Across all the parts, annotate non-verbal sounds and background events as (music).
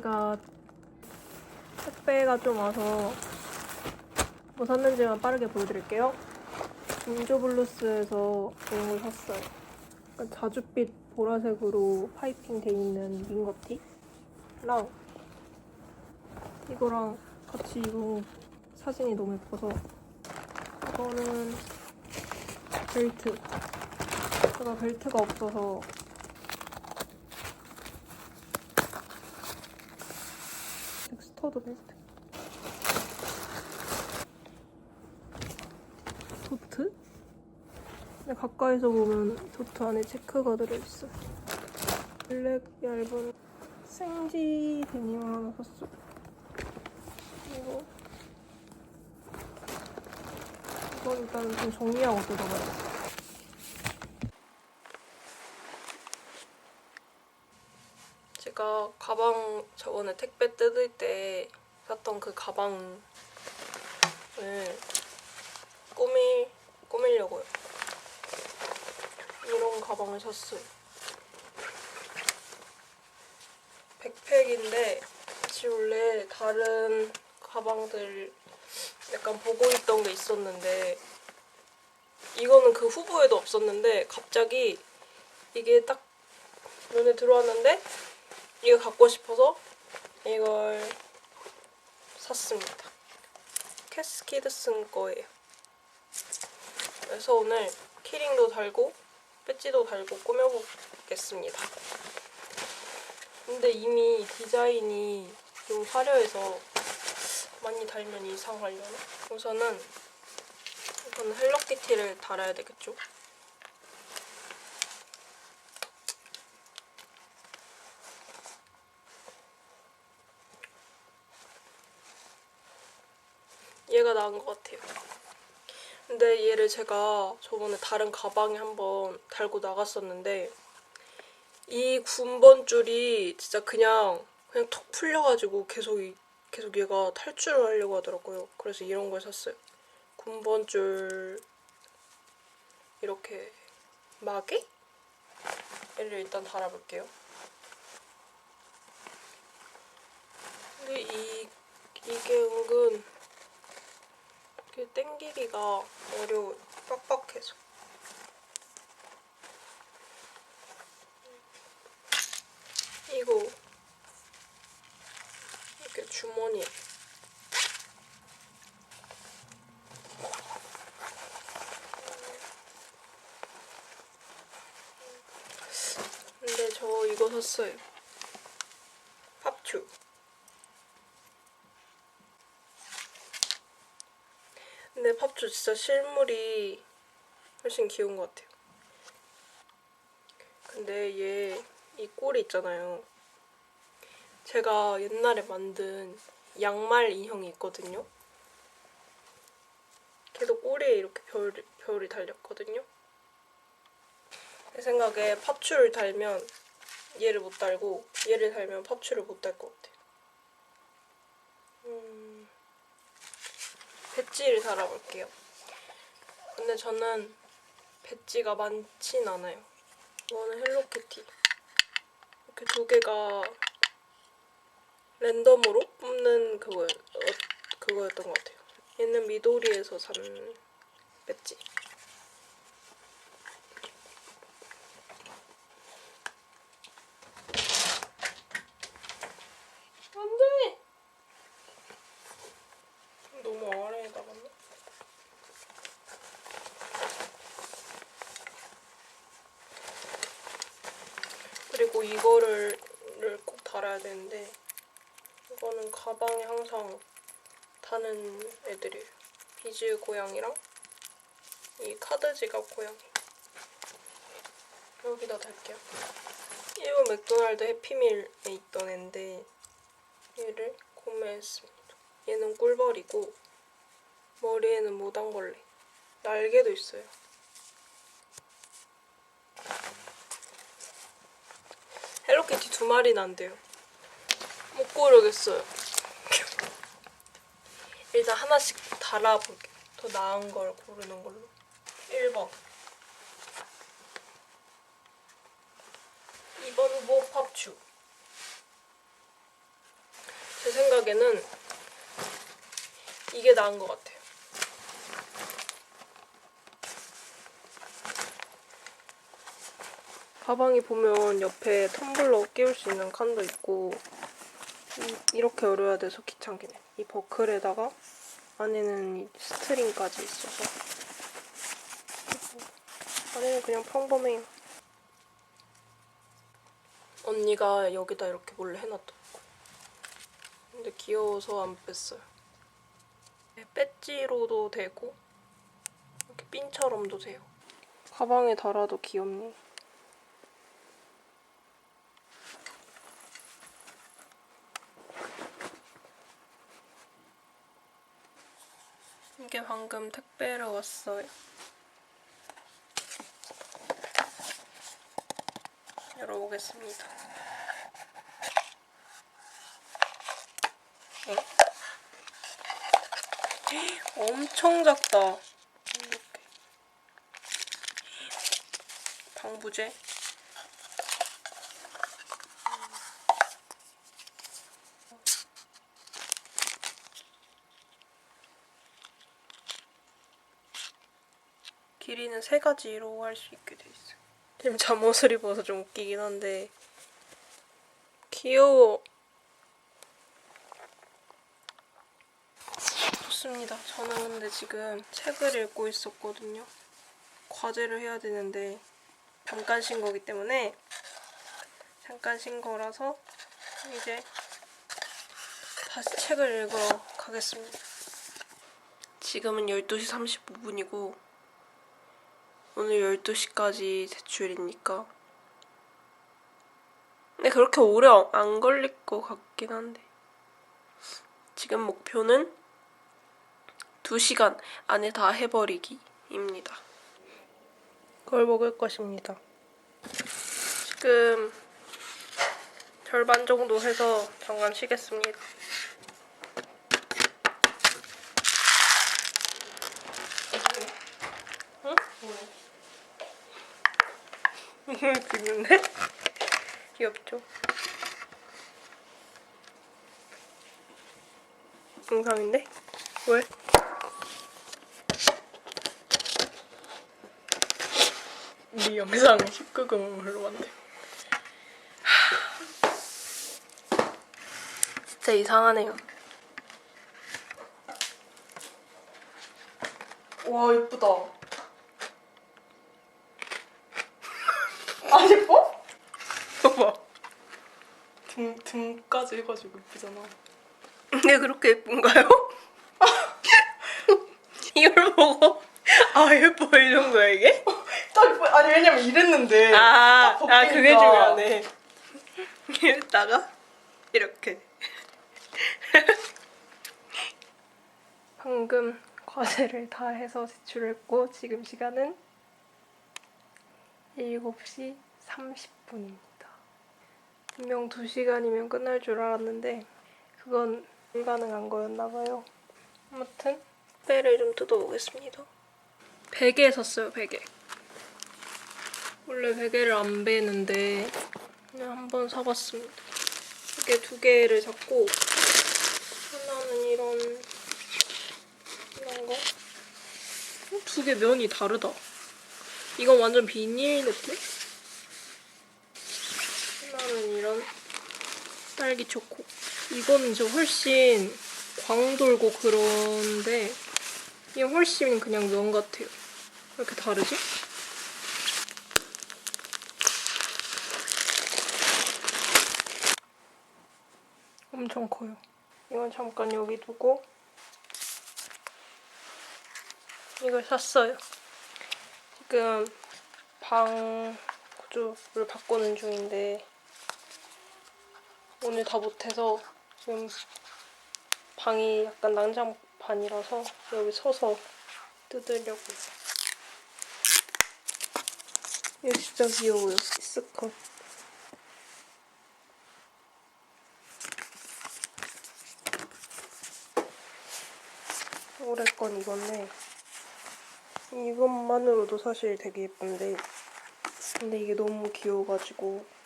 제가 택배가 좀 와서 뭐 샀는지만 빠르게 보여드릴게요. 인조블루스에서 이런 걸 샀어요. 약간 자줏빛 보라색으로 파이핑 돼 있는 민거티랑 이거랑 같이 입은 사진이 너무 예뻐서 이거는 벨트. 제가 벨트가 없어서 엑스터드 벨트. 도트? 근데 가까이서 보면 도트 안에 체크가 들어있어. 블랙 얇은 생지 데님 하나 샀어. 이거 이건 일단 좀 정리하고 제가 가방 저번에 택배 뜯을 때 샀던 그 가방을 꾸밀, 꾸밀려고요. 이런 가방을 샀어요. 백팩인데 같이 원래 다른 가방들 약간 보고 있던 게 있었는데 이거는 그 후보에도 없었는데 갑자기 이게 딱 눈에 들어왔는데 이거 갖고 싶어서 이걸 샀습니다. 캐스키드슨 거예요. 그래서 오늘 키링도 달고 배지도 달고 꾸며보겠습니다. 근데 이미 디자인이 좀 화려해서 많이 달면 이상하려나? 우선은 이건 헬로키티를 달아야 되겠죠? 얘가 나은 것 같아요. 근데 얘를 제가 저번에 다른 가방에 한번 달고 나갔었는데 이 군번 줄이 진짜 그냥 그냥 턱 풀려가지고 계속 이- 계속 얘가 탈출을 하려고 하더라고요. 그래서 이런 걸 샀어요. 군번 줄 이렇게 마개? 얘를 일단 달아볼게요. 근데 이 이게 은근 땡기기가 어려워요. 빡빡해서. 이거 이렇게 주머니 근데 저 이거 샀어요. 팝추. 근데 팝추 진짜 실물이 훨씬 귀여운 것 같아요. 근데 얘 이 꼬리 있잖아요. 제가 옛날에 만든 양말 인형이 있거든요. 걔도 꼬리에 이렇게 별, 별이 달렸거든요. 제 생각에 팝추를 달면 얘를 못 달고 얘를 달면 팝추를 못 달 것 같아요. 배지를 달아볼게요. 근데 저는 배지가 많진 않아요. 이거는 헬로키티. 이렇게 두 개가 랜덤으로 뽑는 그거, 어, 그거였던 것 같아요. 얘는 미도리에서 산 배지. 안 돼! 너무 아래에 나갔나? 그리고 이거를 를꼭 달아야 되는데 이거는 가방에 항상 다는 애들이에요. 비즈 고양이랑 이 카드 지갑 고양이 여기다 달게요. 일본 맥도날드 해피밀에 있던 앤데 얘를 구매했습니다. 얘는 꿀벌이고 머리에는 모단걸레 날개도 있어요. 헬로키티 두 마리나 안 돼요. 못 고르겠어요. 일단 하나씩 달아볼게요. 더 나은 걸 고르는 걸로. 1번. 2번 후보 팝추. 생각에는 이게 나은 것 같아요. 가방이 보면 옆에 텀블러 끼울 수 있는 칸도 있고 이- 이렇게 열어야 돼서 귀찮긴 해. 이 버클에다가 안에는 이 스트링까지 있어서 안에는 그냥 평범해요. 언니가 여기다 이렇게 몰래 해놨더라고. 근데 귀여워서 안 뺐어요. 네, 배지로도 되고 이렇게 핀처럼도 돼요. 가방에 달아도 귀엽네. 이게 방금 택배로 왔어요. 열어보겠습니다. 응? 엄청 작다. 이렇게. 방부제. 길이는 세 가지로 할 수 있게 돼 있어요. 지금 잠옷을 입어서 좀 웃기긴 한데 귀여워. 좋습니다. 저는 근데 지금 책을 읽고 있었거든요. 과제를 해야 되는데 잠깐 쉰 거기 때문에 잠깐 쉰 거라서 이제 다시 책을 읽으러 가겠습니다. 지금은 12시 35분이고 오늘 12시까지 제출이니까 근데 그렇게 오래 안 걸릴 것 같긴 한데 지금 목표는 2시간 안에 다 해버리기입니다. 그걸 먹을 것입니다. 지금 절반 정도 해서 잠깐 쉬겠습니다. 응? 이걸 찍는데? (laughs) 귀엽죠? 영상인데? 왜? 이 영상 19금으로 만들. 진짜 이상하네요. 와 예쁘다. 아 예뻐? 봐봐. 등 등까지 해가지고 예쁘잖아. 근데 그렇게 예쁜가요? (laughs) 이걸 보고 아 예뻐 이 정도야 이게? 딱 예뻐. 아니 왜냐면 이랬는데 아, 딱 아 그게 벗기니까. 중요하네. 이랬다가 이렇게. 방금 과제를 다 해서 제출했고 지금 시간은 7시 30분입니다. 분명 2시간이면 끝날 줄 알았는데 그건 불가능한 거였나 봐요. 아무튼 배를 좀 뜯어보겠습니다. 베개 샀어요, 베개. 원래 베개를 안 베는데 그냥 한번 사봤습니다. 이게 두 개를 샀고 하나는 이런 이런 거. 두 개 면이 다르다. 이건 완전 비닐 느낌? 하나는 이런 딸기 초코. 이거는 저 훨씬 광 돌고 그런데 이게 훨씬 그냥 면 같아요. 왜 이렇게 다르지? 엄청 커요. 이건 잠깐 여기 두고 이걸 샀어요. 지금 방 구조를 바꾸는 중인데 오늘 다 못해서 지금 방이 약간 난장판이라서 여기 서서 뜯으려고요. 이거 진짜 귀여워요. 스컷. 올해 건 이건데 이것만으로도 사실 되게 예쁜데 근데 이게 너무 귀여워가지고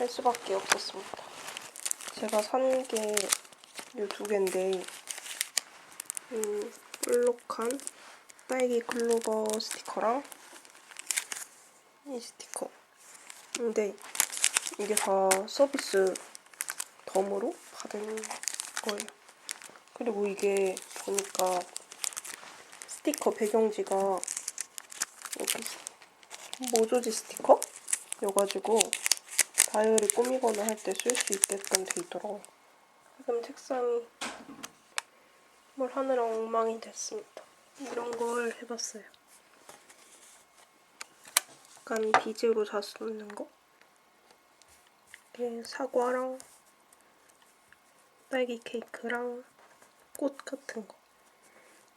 살 수밖에 없었습니다. 제가 산 게 이 두 개인데 음, 볼록한 딸기 클로버 스티커랑 이 스티커. 근데 이게 다 서비스 덤으로 받은 거예요. 그리고 이게 보니까 스티커 배경지가 여기 모조지 스티커? 여가지고 다이어리 꾸미거나 할 때 쓸 수 있게끔 돼 있더라고요. 지금 책상이 뭘 하느라 엉망이 됐습니다. 이런 걸 해봤어요. 약간 비즈로 잤었는 거. 이게 사과랑 딸기 케이크랑 꽃 같은 거.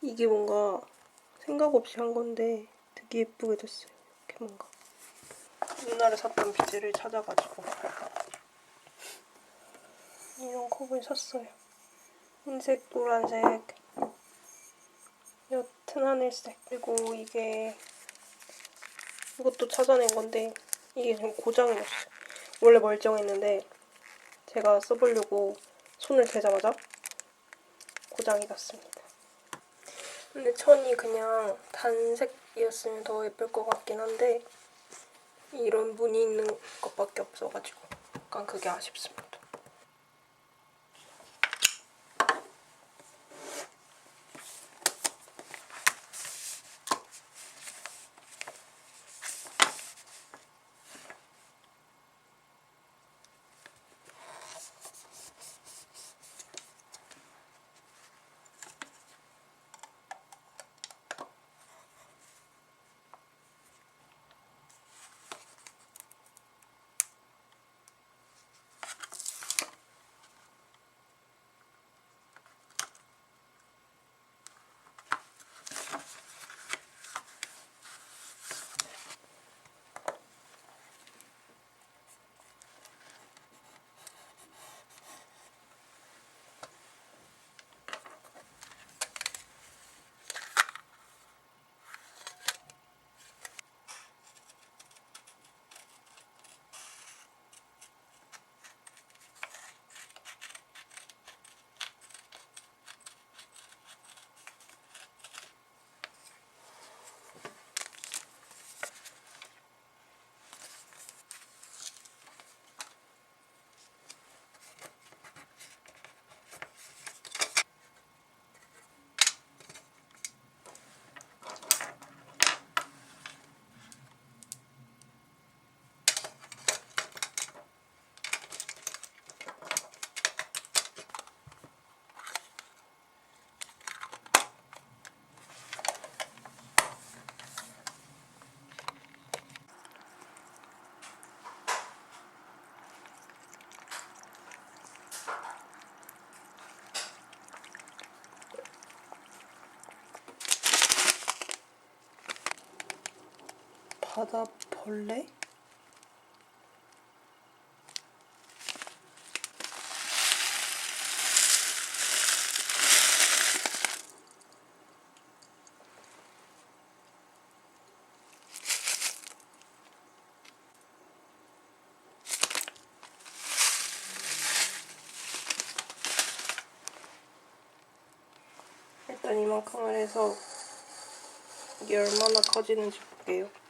이게 뭔가 생각 없이 한 건데 되게 예쁘게 됐어요. 이렇게 뭔가. 옛날에 샀던 비즈를 찾아가지고 이런 컵을 샀어요. 흰색, 노란색, 옅은 하늘색. 그리고 이게 이것도 찾아낸 건데 이게 지금 고장이 났어요. 원래 멀쩡했는데 제가 써보려고 손을 대자마자 고장이 났습니다. 근데 천이 그냥 단색이었으면 더 예쁠 것 같긴 한데 이런 무늬 있는 것밖에 없어가지고 약간 그게 아쉽습니다. 바다 벌레? 일단 이만큼을 해서 이게 얼마나 커지는지 볼게요.